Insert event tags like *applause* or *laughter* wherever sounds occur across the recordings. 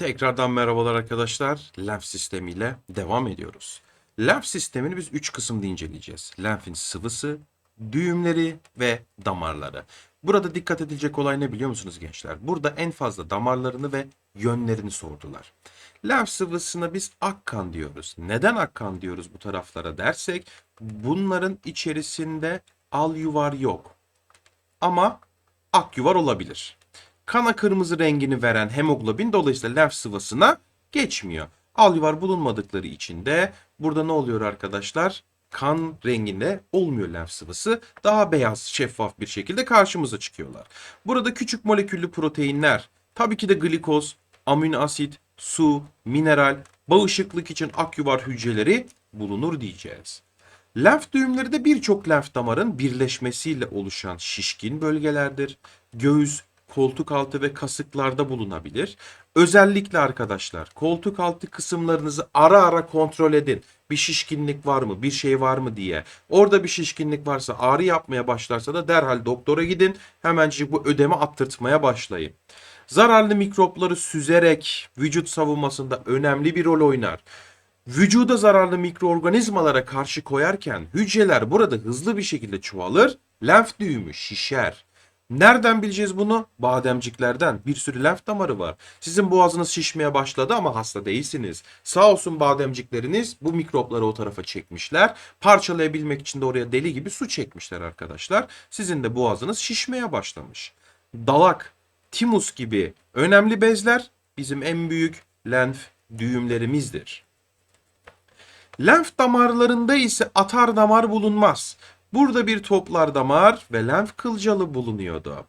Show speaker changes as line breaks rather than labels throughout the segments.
Tekrardan merhabalar arkadaşlar. Lenf sistemiyle devam ediyoruz. Lenf sistemini biz 3 kısımda inceleyeceğiz. Lenfin sıvısı, düğümleri ve damarları. Burada dikkat edilecek olay ne biliyor musunuz gençler? Burada en fazla damarlarını ve yönlerini sordular. Lenf sıvısına biz akkan diyoruz. Neden akkan diyoruz bu taraflara dersek bunların içerisinde al yuvar yok. Ama ak yuvar olabilir. Kana kırmızı rengini veren hemoglobin dolayısıyla lenf sıvısına geçmiyor. Alüvar bulunmadıkları için de burada ne oluyor arkadaşlar? Kan renginde olmuyor lenf sıvısı. Daha beyaz, şeffaf bir şekilde karşımıza çıkıyorlar. Burada küçük moleküllü proteinler, tabii ki de glikoz, amino asit, su, mineral, bağışıklık için akyuvar hücreleri bulunur diyeceğiz. Lenf düğümleri de birçok lenf damarın birleşmesiyle oluşan şişkin bölgelerdir. Göğüs, koltuk altı ve kasıklarda bulunabilir. Özellikle arkadaşlar koltuk altı kısımlarınızı ara ara kontrol edin. Bir şişkinlik var mı, bir şey var mı diye. Orada bir şişkinlik varsa ağrı yapmaya başlarsa da derhal doktora gidin. Hemencik bu ödeme attırtmaya başlayın. Zararlı mikropları süzerek vücut savunmasında önemli bir rol oynar. Vücuda zararlı mikroorganizmalara karşı koyarken hücreler burada hızlı bir şekilde çoğalır, lenf düğümü şişer. Nereden bileceğiz bunu? Bademciklerden. Bir sürü lenf damarı var. Sizin boğazınız şişmeye başladı ama hasta değilsiniz. Sağ olsun bademcikleriniz bu mikropları o tarafa çekmişler. Parçalayabilmek için de oraya deli gibi su çekmişler arkadaşlar. Sizin de boğazınız şişmeye başlamış. Dalak, timus gibi önemli bezler bizim en büyük lenf düğümlerimizdir. Lenf damarlarında ise atar damar bulunmaz. Burada bir toplar damar ve lenf kılcalı bulunuyordu.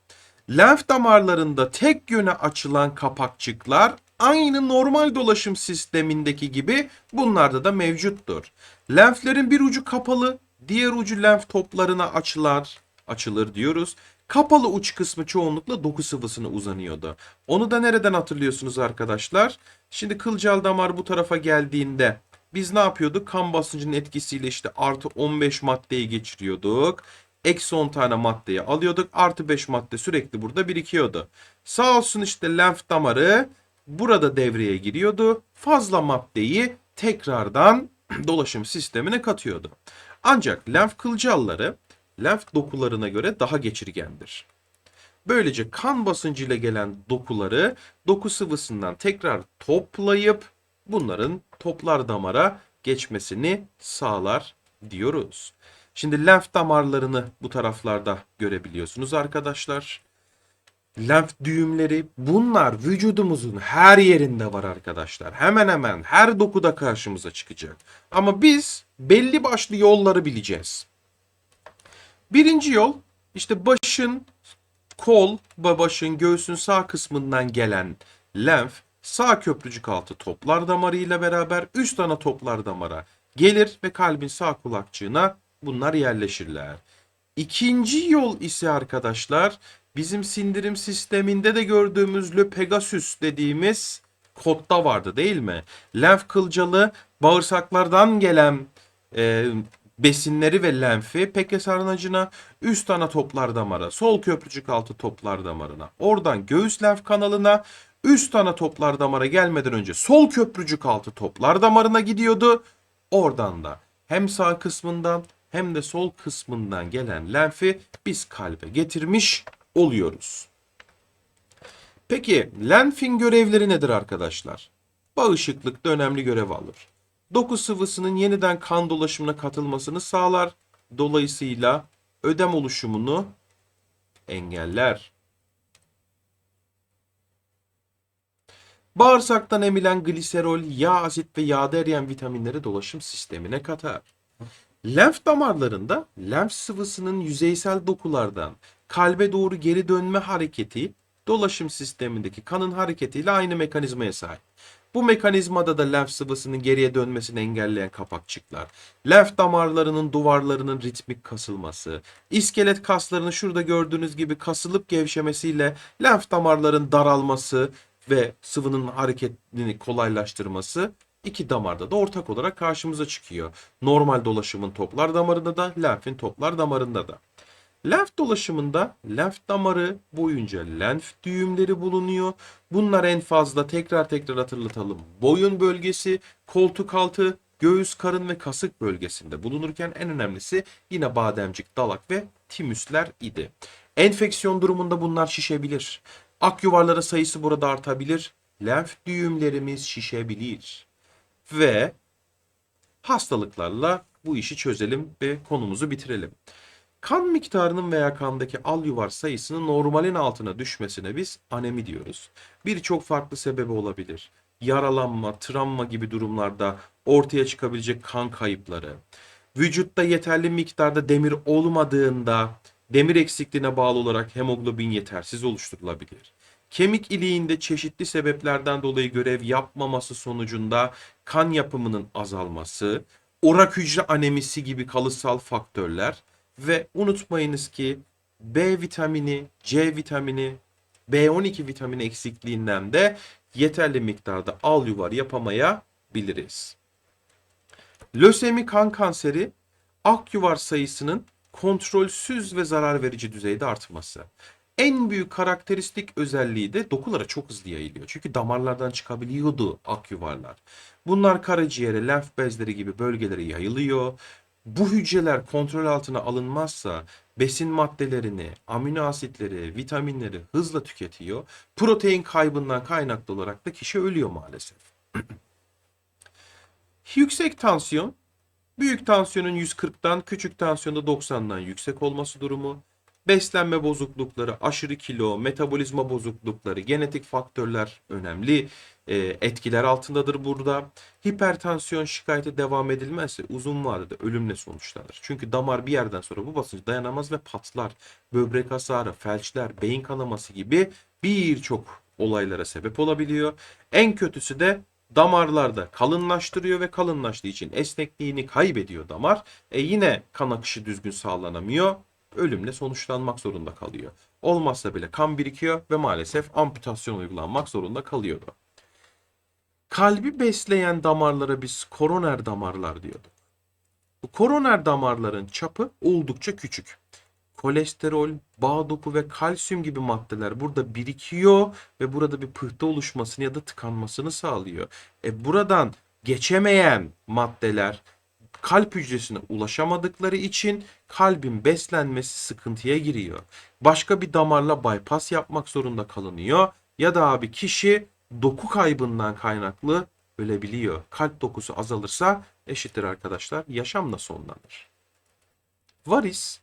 Lenf damarlarında tek yöne açılan kapakçıklar aynı normal dolaşım sistemindeki gibi bunlarda da mevcuttur. Lenflerin bir ucu kapalı, diğer ucu lenf toplarına açılar, açılır diyoruz. Kapalı uç kısmı çoğunlukla doku sıvısına uzanıyordu. Onu da nereden hatırlıyorsunuz arkadaşlar? Şimdi kılcal damar bu tarafa geldiğinde biz ne yapıyorduk? Kan basıncının etkisiyle işte artı 15 maddeyi geçiriyorduk. Eksi 10 tane maddeyi alıyorduk. Artı 5 madde sürekli burada birikiyordu. Sağ olsun işte lenf damarı burada devreye giriyordu. Fazla maddeyi tekrardan *clears throat* dolaşım sistemine katıyordu. Ancak lenf kılcalları lenf dokularına göre daha geçirgendir. Böylece kan basıncıyla gelen dokuları doku sıvısından tekrar toplayıp bunların toplar damara geçmesini sağlar diyoruz. Şimdi lenf damarlarını bu taraflarda görebiliyorsunuz arkadaşlar. Lenf düğümleri bunlar vücudumuzun her yerinde var arkadaşlar. Hemen hemen her dokuda karşımıza çıkacak. Ama biz belli başlı yolları bileceğiz. Birinci yol işte başın kol ve başın göğsün sağ kısmından gelen lenf sağ köprücük altı toplar damarı ile beraber üst ana toplar damara gelir ve kalbin sağ kulakçığına bunlar yerleşirler. İkinci yol ise arkadaşlar bizim sindirim sisteminde de gördüğümüz Le Pegasus dediğimiz kodda vardı değil mi? Lenf kılcalı bağırsaklardan gelen e, besinleri ve lenfi peke sarnacına, üst ana toplar damara, sol köprücük altı toplar damarına, oradan göğüs lenf kanalına, üst ana toplar damara gelmeden önce sol köprücük altı toplar damarına gidiyordu. Oradan da hem sağ kısmından hem de sol kısmından gelen lenfi biz kalbe getirmiş oluyoruz. Peki lenfin görevleri nedir arkadaşlar? Bağışıklıkta önemli görev alır. Doku sıvısının yeniden kan dolaşımına katılmasını sağlar. Dolayısıyla ödem oluşumunu engeller. Bağırsaktan emilen gliserol, yağ asit ve yağda eriyen vitaminleri dolaşım sistemine katar. Lenf damarlarında lenf sıvısının yüzeysel dokulardan kalbe doğru geri dönme hareketi dolaşım sistemindeki kanın hareketiyle aynı mekanizmaya sahip. Bu mekanizmada da lenf sıvısının geriye dönmesini engelleyen kapakçıklar, lenf damarlarının duvarlarının ritmik kasılması, iskelet kaslarının şurada gördüğünüz gibi kasılıp gevşemesiyle lenf damarların daralması ve sıvının hareketini kolaylaştırması iki damarda da ortak olarak karşımıza çıkıyor. Normal dolaşımın toplar damarında da, lenfin toplar damarında da. Lenf dolaşımında lenf damarı boyunca lenf düğümleri bulunuyor. Bunlar en fazla tekrar tekrar hatırlatalım. Boyun bölgesi, koltuk altı, göğüs, karın ve kasık bölgesinde bulunurken en önemlisi yine bademcik, dalak ve timüsler idi. Enfeksiyon durumunda bunlar şişebilir. Ak yuvarları sayısı burada artabilir. Lenf düğümlerimiz şişebilir. Ve hastalıklarla bu işi çözelim ve konumuzu bitirelim. Kan miktarının veya kandaki al yuvar sayısının normalin altına düşmesine biz anemi diyoruz. Birçok farklı sebebi olabilir. Yaralanma, travma gibi durumlarda ortaya çıkabilecek kan kayıpları, vücutta yeterli miktarda demir olmadığında demir eksikliğine bağlı olarak hemoglobin yetersiz oluşturulabilir. Kemik iliğinde çeşitli sebeplerden dolayı görev yapmaması sonucunda kan yapımının azalması, orak hücre anemisi gibi kalıtsal faktörler ve unutmayınız ki B vitamini, C vitamini, B12 vitamini eksikliğinden de yeterli miktarda al yuvar yapamayabiliriz. Lösemi kan kanseri ak yuvar sayısının kontrolsüz ve zarar verici düzeyde artması. En büyük karakteristik özelliği de dokulara çok hızlı yayılıyor. Çünkü damarlardan çıkabiliyordu ak yuvarlar. Bunlar karaciğere, lenf bezleri gibi bölgelere yayılıyor. Bu hücreler kontrol altına alınmazsa besin maddelerini, amino asitleri, vitaminleri hızla tüketiyor. Protein kaybından kaynaklı olarak da kişi ölüyor maalesef. *clears throat* Yüksek tansiyon, büyük tansiyonun 140'tan, küçük tansiyonda 90'dan yüksek olması durumu, beslenme bozuklukları, aşırı kilo, metabolizma bozuklukları, genetik faktörler önemli e, etkiler altındadır burada. Hipertansiyon şikayeti devam edilmezse uzun vadede ölümle sonuçlanır. Çünkü damar bir yerden sonra bu basınç dayanamaz ve patlar. Böbrek hasarı, felçler, beyin kanaması gibi birçok olaylara sebep olabiliyor. En kötüsü de damarlarda kalınlaştırıyor ve kalınlaştığı için esnekliğini kaybediyor damar. E yine kan akışı düzgün sağlanamıyor. Ölümle sonuçlanmak zorunda kalıyor. Olmazsa bile kan birikiyor ve maalesef amputasyon uygulanmak zorunda kalıyordu. Kalbi besleyen damarlara biz koroner damarlar diyorduk. Bu koroner damarların çapı oldukça küçük. Kolesterol, bağ doku ve kalsiyum gibi maddeler burada birikiyor ve burada bir pıhtı oluşmasını ya da tıkanmasını sağlıyor. E buradan geçemeyen maddeler kalp hücresine ulaşamadıkları için kalbin beslenmesi sıkıntıya giriyor. Başka bir damarla bypass yapmak zorunda kalınıyor ya da abi kişi doku kaybından kaynaklı ölebiliyor. Kalp dokusu azalırsa eşittir arkadaşlar yaşamla sonlanır. Varis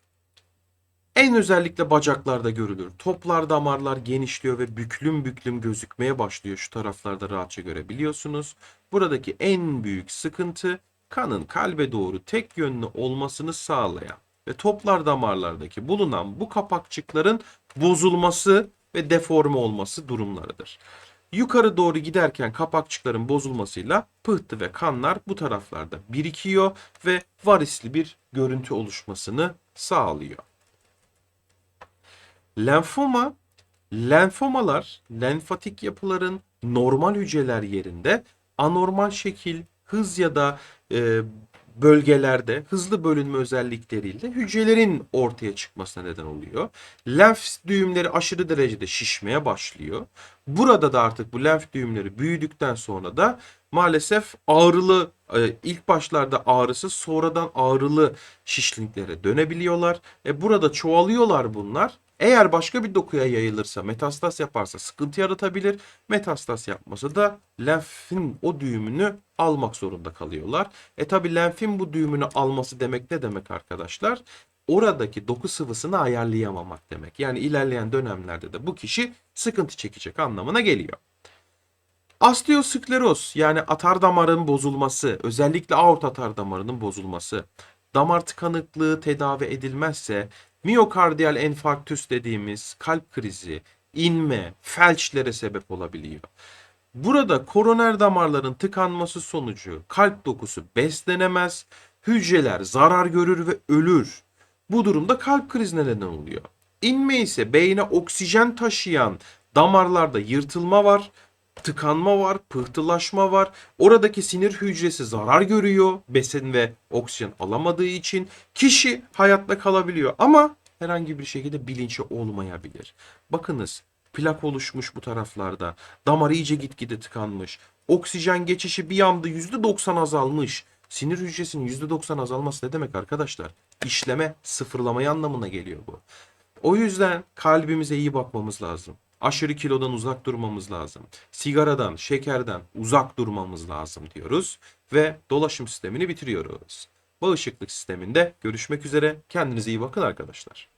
en özellikle bacaklarda görülür. Toplar damarlar genişliyor ve büklüm büklüm gözükmeye başlıyor. Şu taraflarda rahatça görebiliyorsunuz. Buradaki en büyük sıkıntı kanın kalbe doğru tek yönlü olmasını sağlayan ve toplar damarlardaki bulunan bu kapakçıkların bozulması ve deforme olması durumlarıdır. Yukarı doğru giderken kapakçıkların bozulmasıyla pıhtı ve kanlar bu taraflarda birikiyor ve varisli bir görüntü oluşmasını sağlıyor. Lenfoma, lenfomalar lenfatik yapıların normal hücreler yerinde anormal şekil, hız ya da e, bölgelerde hızlı bölünme özellikleriyle hücrelerin ortaya çıkmasına neden oluyor. Lenf düğümleri aşırı derecede şişmeye başlıyor. Burada da artık bu lenf düğümleri büyüdükten sonra da maalesef ağrılı ilk başlarda ağrısız sonradan ağrılı şişliklere dönebiliyorlar. E burada çoğalıyorlar bunlar. Eğer başka bir dokuya yayılırsa, metastas yaparsa sıkıntı yaratabilir. Metastas yapmasa da lenfin o düğümünü almak zorunda kalıyorlar. E tabi lenfin bu düğümünü alması demek ne demek arkadaşlar? Oradaki doku sıvısını ayarlayamamak demek. Yani ilerleyen dönemlerde de bu kişi sıkıntı çekecek anlamına geliyor. Osteoskleroz yani atar damarın bozulması, özellikle aort atar damarının bozulması, damar tıkanıklığı tedavi edilmezse miyokardiyal enfarktüs dediğimiz kalp krizi, inme, felçlere sebep olabiliyor. Burada koroner damarların tıkanması sonucu kalp dokusu beslenemez, hücreler zarar görür ve ölür. Bu durumda kalp krizine neden oluyor. İnme ise beyne oksijen taşıyan damarlarda yırtılma var, tıkanma var, pıhtılaşma var. Oradaki sinir hücresi zarar görüyor besin ve oksijen alamadığı için kişi hayatta kalabiliyor. Ama herhangi bir şekilde bilinci olmayabilir. Bakınız plak oluşmuş bu taraflarda. Damar iyice gitgide tıkanmış. Oksijen geçişi bir anda %90 azalmış. Sinir hücresinin %90 azalması ne demek arkadaşlar? İşleme, sıfırlamaya anlamına geliyor bu. O yüzden kalbimize iyi bakmamız lazım. Aşırı kilodan uzak durmamız lazım. Sigaradan, şekerden uzak durmamız lazım diyoruz ve dolaşım sistemini bitiriyoruz. Bağışıklık sisteminde görüşmek üzere. Kendinize iyi bakın arkadaşlar.